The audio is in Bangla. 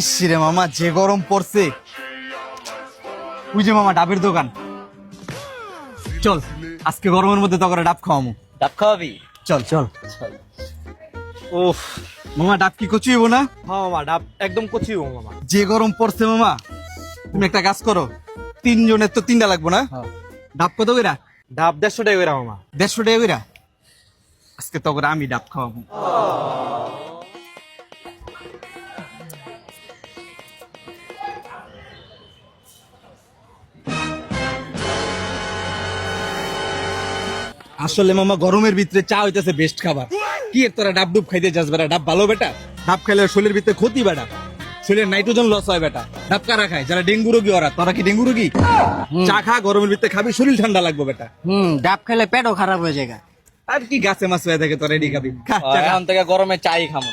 ইসরে মামা যে গরম পড়ছে। ওই যে মামা ডাবের দোকান। চল আজকে গরমের মধ্যে তো করে ডাব খাওয়ামু। ডাব খাওয়াবি? চল চল। ওফ মামা ডাব কি কচি হইব না? হ্যাঁ মামা ডাব একদম কচি ও মামা। যে গরম পড়ছে মামা তুমি একটা কাজ করো তিনজনের তো তিনটা লাগবো না? ডাব কত কইরা? ডাব দেড়শো টাকা করে মামা। দেড়শো টাকা কইরা? আজকে তো করে আমি ডাব খাওয়াবো। আসলে মামা গরমের ভিতরে চা হইতেছে বেস্ট খাবার। কি এর তোরা ডাব ডুব খাইতে যাস বেটা? ডাব ভালো বেটা? ডাব খাইলে শরীরের ভিতরে ক্ষতি বেটা। শরীরের নাইট্রোজেন লস হয় বেটা। ডাব কারা খায়? যারা ডেঙ্গু রোগী ওরা। তোরা কি ডেঙ্গু রোগী? চা খা গরমের ভিতরে খাবি শরীর ঠান্ডা লাগবে বেটা। হুম ডাব খেলে পেটও খারাপ হয়ে যায় আর কি গাছে মাছ হয়ে থাকে তোরা এডি খাবি খা, চা খা। এখন থেকে গরমে চাই খামো।